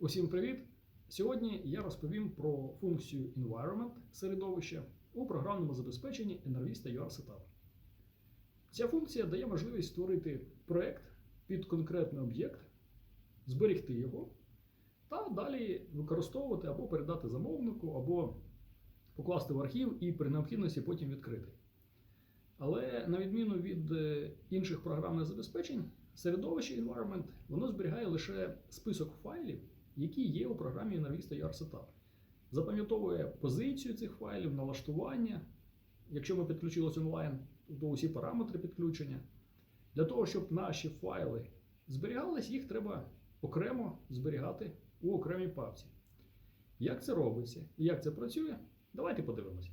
Усім привіт! Сьогодні я розповім про функцію environment середовища у програмному забезпеченні Enervista UR Setup. Ця функція дає можливість створити проект під конкретний об'єкт, зберегти його та далі використовувати або передати замовнику, або покласти в архів і при необхідності потім відкрити. Але на відміну від е, інших програмних забезпечень, середовище environment воно зберігає лише список файлів, які є у програмі UR Setup. Запам'ятовує позицію цих файлів, налаштування. Якщо ми підключилися онлайн, то усі параметри підключення. Для того, щоб наші файли зберігались, їх треба окремо зберігати у окремій папці. Як це робиться і як це працює, давайте подивимося.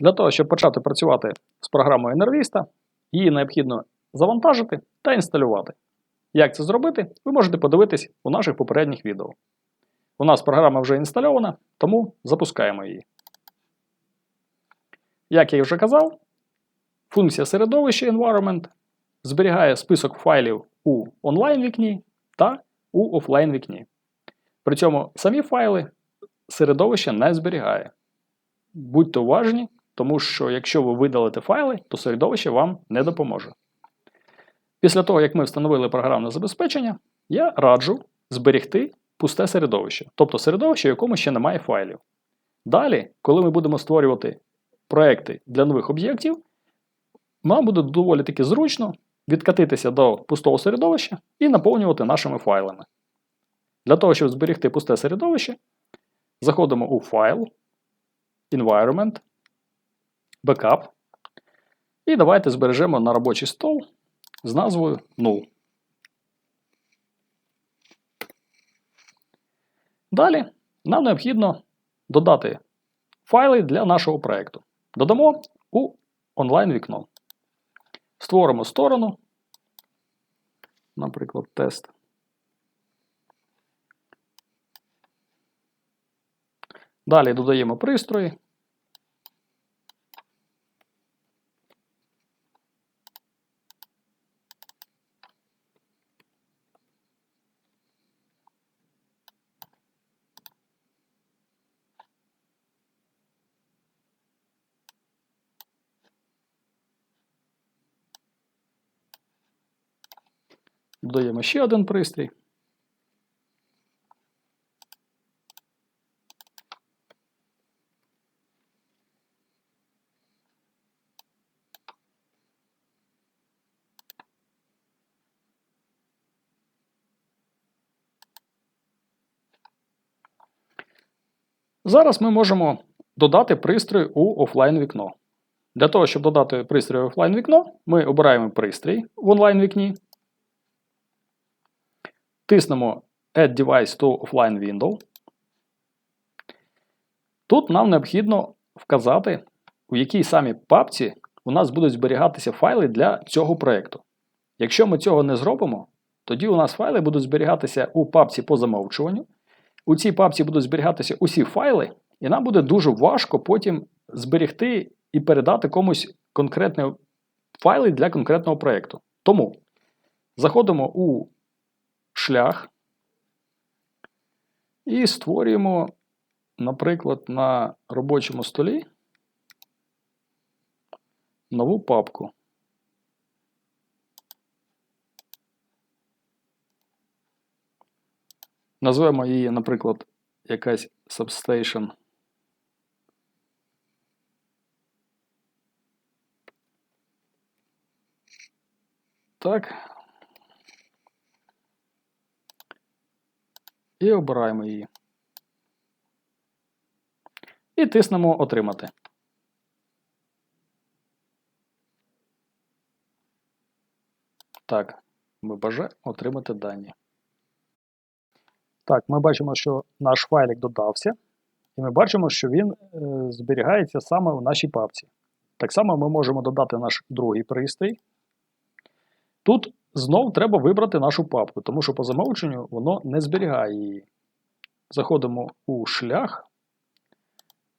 Для того, щоб почати працювати з програмою Enervista, її необхідно завантажити та інсталювати. Як це зробити, ви можете подивитись у наших попередніх відео. У нас програма вже інстальована, тому запускаємо її. Як я вже казав, функція середовища Environment зберігає список файлів у онлайн-вікні та у офлайн-вікні. При цьому самі файли середовище не зберігає. Будьте уважні, тому що якщо ви видалите файли, то середовище вам не допоможе. Після того, як ми встановили програмне забезпечення, я раджу зберегти пусте середовище, тобто середовище, в якому ще немає файлів. Далі, коли ми будемо створювати проекти для нових об'єктів, нам буде доволі таки зручно відкатитися до пустого середовища і наповнювати нашими файлами. Для того, щоб зберегти пусте середовище, заходимо у файл, Environment, Backup. І давайте збережемо на робочий стол з назвою null. Далі нам необхідно додати файли для нашого проєкту. Додамо у онлайн-вікно. Створимо сторону, наприклад, тест. Далі додаємо пристрої. Додаємо ще один пристрій. Зараз ми можемо додати пристрій у офлайн вікно. Для того, щоб додати пристрій у офлайн вікно, ми обираємо пристрій в онлайн вікні. Тиснемо Add Device to Offline Window. Тут нам необхідно вказати, у якій самій папці у нас будуть зберігатися файли для цього проєкту. Якщо ми цього не зробимо, тоді у нас файли будуть зберігатися у папці по замовчуванню. У цій папці будуть зберігатися усі файли, і нам буде дуже важко потім зберегти і передати комусь конкретні файли для конкретного проєкту. Тому заходимо у шлях і створюємо, наприклад, на робочому столі нову папку. Назвемо її, наприклад, якась Substation. Так. І обираємо її. І тиснемо Отримати. Так, ми бажаємо отримати дані. Так, ми бачимо, що наш файлик додався, і ми бачимо, що він е, зберігається саме в нашій папці. Так само ми можемо додати наш другий пристрій. Тут знов треба вибрати нашу папку, тому що по замовченню воно не зберігає її. Заходимо у шлях,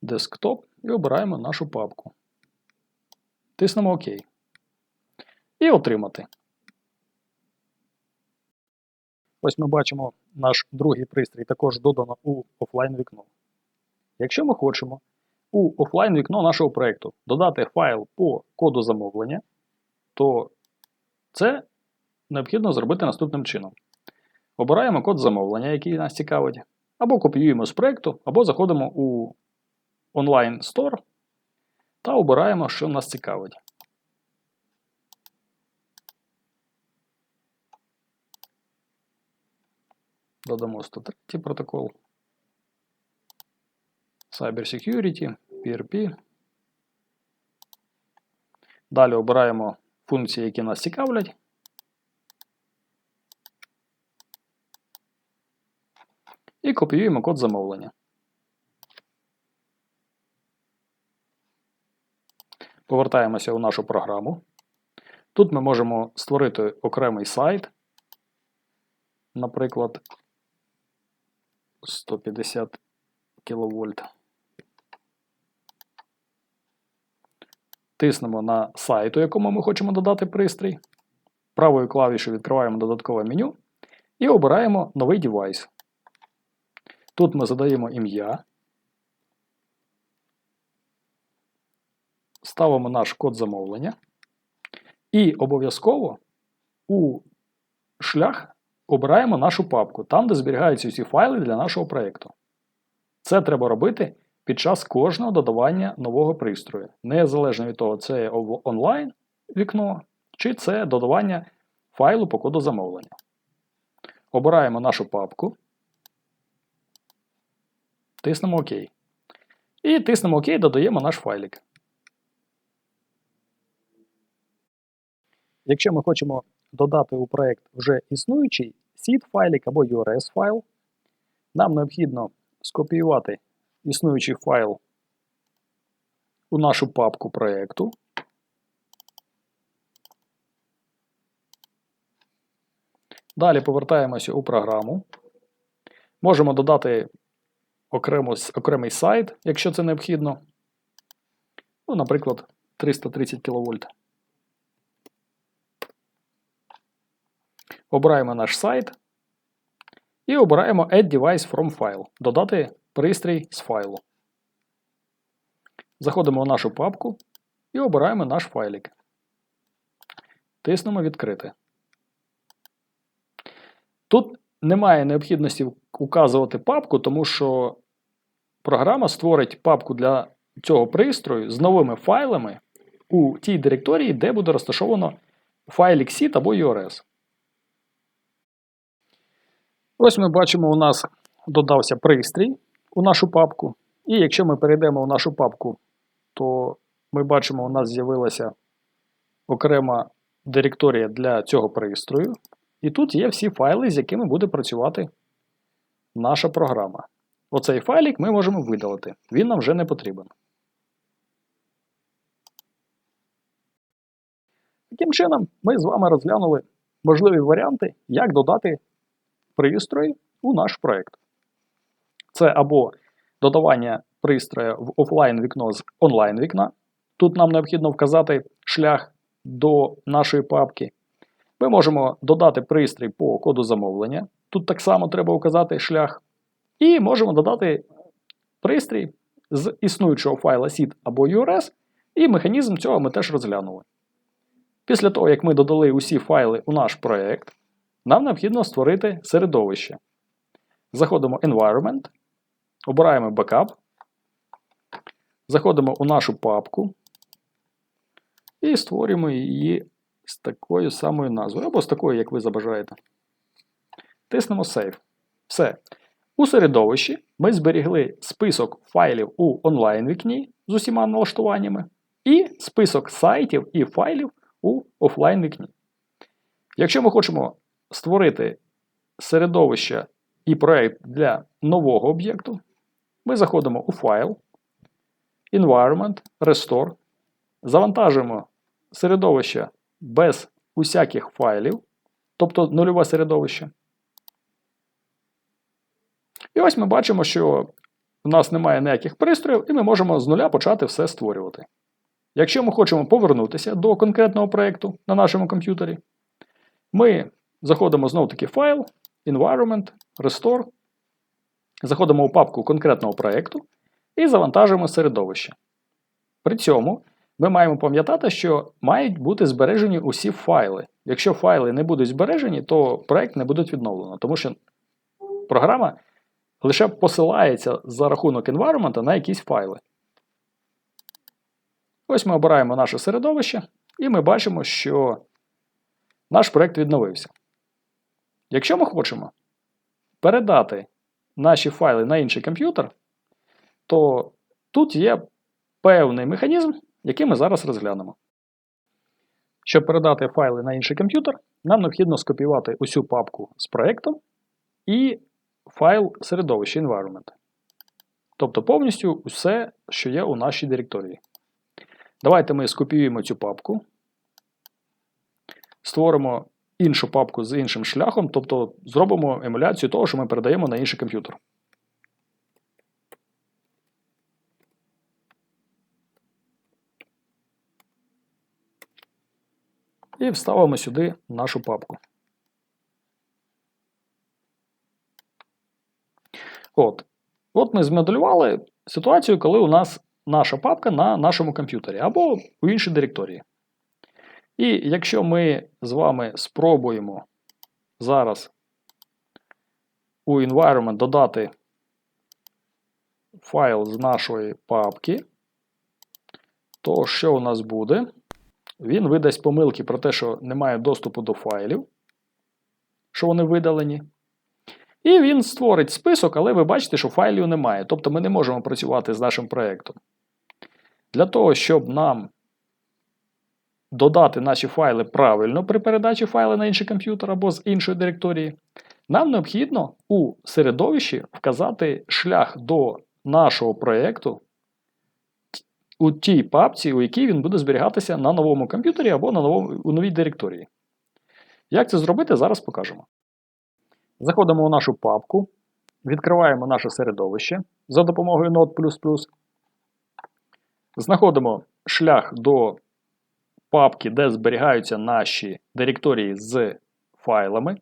десктоп і обираємо нашу папку. Тиснемо ОК. І отримати. Ось ми бачимо наш другий пристрій також додано у офлайн вікно. Якщо ми хочемо у офлайн вікно нашого проєкту додати файл по коду замовлення, то це необхідно зробити наступним чином. Обираємо код замовлення, який нас цікавить, або копіюємо з проєкту, або заходимо у онлайн Store та обираємо, що нас цікавить. Додамо 103 протокол. Cyber Security, PRP. Далі обираємо функції, які нас цікавлять. І копіюємо код замовлення. Повертаємося у нашу програму. Тут ми можемо створити окремий сайт, наприклад, 150 кВт. Тиснемо на сайт, у якому ми хочемо додати пристрій. Правою клавішою відкриваємо додаткове меню і обираємо новий девайс. Тут ми задаємо ім'я, ставимо наш код замовлення і обов'язково у шлях обираємо нашу папку, там, де зберігаються усі файли для нашого проєкту. Це треба робити під час кожного додавання нового пристрою, незалежно від того, це онлайн вікно, чи це додавання файлу по коду замовлення. Обираємо нашу папку, тиснемо ОК. І тиснемо ОК, додаємо наш файлик. Якщо ми хочемо додати у проєкт вже існуючий seed файлик або URS файл, нам необхідно скопіювати існуючий файл у нашу папку проєкту. Далі повертаємося у програму. Можемо додати окремо, окремий сайт, якщо це необхідно. Ну, наприклад, 330 кВт. Обираємо наш сайт і обираємо Add Device from File. Додати пристрій з файлу. Заходимо в нашу папку і обираємо наш файлик. Тиснемо Відкрити. Тут немає необхідності указувати папку, тому що програма створить папку для цього пристрою з новими файлами у тій директорії, де буде розташовано файлик SIT або URS. Ось ми бачимо, у нас додався пристрій у нашу папку. І якщо ми перейдемо в нашу папку, то ми бачимо, у нас з'явилася окрема директорія для цього пристрою. І тут є всі файли, з якими буде працювати наша програма. Оцей файлик ми можемо видалити. Він нам вже не потрібен. Таким чином, ми з вами розглянули можливі варіанти, як додати пристрої у наш проєкт. Це або додавання пристроя в офлайн вікно з онлайн вікна. Тут нам необхідно вказати шлях до нашої папки. Ми можемо додати пристрій по коду замовлення. Тут так само треба вказати шлях. І можемо додати пристрій з існуючого файла SID або URS, і механізм цього ми теж розглянули. Після того, як ми додали усі файли у наш проєкт, нам необхідно створити середовище. Заходимо Environment, обираємо Backup, заходимо у нашу папку і створюємо її з такою самою назвою, або з такою, як ви забажаєте. Тиснемо Save. Все. У середовищі ми зберігли список файлів у онлайн вікні з усіма налаштуваннями, і список сайтів і файлів у офлайн вікні. Якщо ми хочемо створити середовище і проєкт для нового об'єкту, ми заходимо у файл, Environment, Restore, завантажуємо середовище без усяких файлів, тобто нульове середовище. І ось ми бачимо, що у нас немає ніяких пристроїв, і ми можемо з нуля почати все створювати. Якщо ми хочемо повернутися до конкретного проєкту на нашому комп'ютері, ми заходимо знову таки в файл, Environment, Restore. Заходимо у папку конкретного проєкту і завантажуємо середовище. При цьому ми маємо пам'ятати, що мають бути збережені усі файли. Якщо файли не будуть збережені, то проєкт не буде відновлено, тому що програма лише посилається за рахунок environment на якісь файли. Ось ми обираємо наше середовище, і ми бачимо, що наш проєкт відновився. Якщо ми хочемо передати наші файли на інший комп'ютер, то тут є певний механізм, який ми зараз розглянемо. Щоб передати файли на інший комп'ютер, нам необхідно скопіювати усю папку з проєктом і файл середовища environment. Тобто повністю усе, що є у нашій директорії. Давайте ми скопіюємо цю папку, створимо іншу папку з іншим шляхом, тобто зробимо емуляцію того, що ми передаємо на інший комп'ютер. І вставимо сюди нашу папку. От. От ми змоделювали ситуацію, коли у нас наша папка на нашому комп'ютері або у іншій директорії. І якщо ми з вами спробуємо зараз у environment додати файл з нашої папки, то що у нас буде? Він видасть помилки про те, що немає доступу до файлів, що вони видалені. І він створить список, але ви бачите, що файлів немає. Тобто ми не можемо працювати з нашим проєктом. Для того, щоб нам додати наші файли правильно при передачі файла на інший комп'ютер або з іншої директорії, нам необхідно у середовищі вказати шлях до нашого проєкту у тій папці, у якій він буде зберігатися на новому комп'ютері або на новому, у новій директорії. Як це зробити, зараз покажемо. Заходимо у нашу папку, відкриваємо наше середовище за допомогою Node++. Знаходимо шлях до папки, де зберігаються наші директорії з файлами.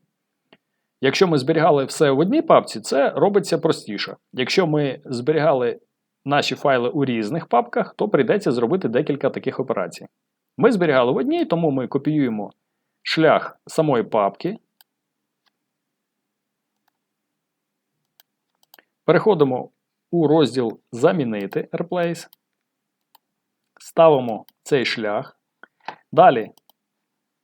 Якщо ми зберігали все в одній папці, це робиться простіше. Якщо ми зберігали наші файли у різних папках, то прийдеться зробити декілька таких операцій. Ми зберігали в одній, тому ми копіюємо шлях самої папки. Переходимо у розділ Замінити Replace. Ставимо цей шлях. Далі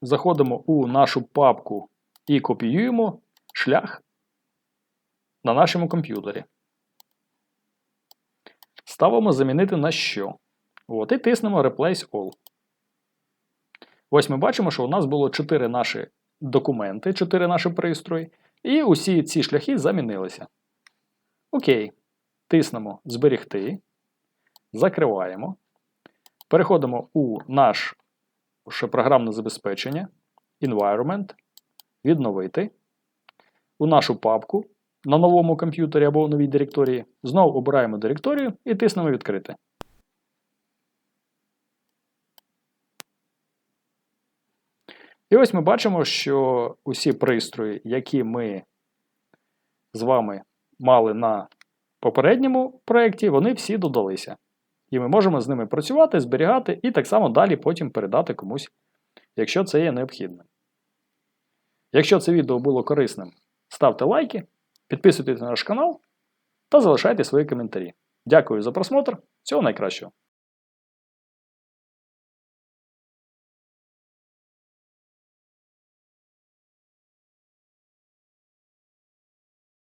заходимо у нашу папку і копіюємо шлях на нашому комп'ютері. Ставимо замінити на що. От, І тиснемо Replace All. Ось ми бачимо, що у нас було 4 наші документи, 4 наші пристрої, і усі ці шляхи замінилися. Окей. Тиснемо Зберігти. Закриваємо. Переходимо у наше програмне забезпечення, Environment, відновити. У нашу папку на новому комп'ютері або в новій директорії. Знову обираємо директорію і тиснемо відкрити. І ось ми бачимо, що усі пристрої, які ми з вами мали на попередньому проєкті, вони всі додалися. І ми можемо з ними працювати, зберігати і так само далі потім передати комусь, якщо це є необхідним. Якщо це відео було корисним, ставте лайки, підписуйтесь на наш канал та залишайте свої коментарі. Дякую за просмотр. Всього найкращого!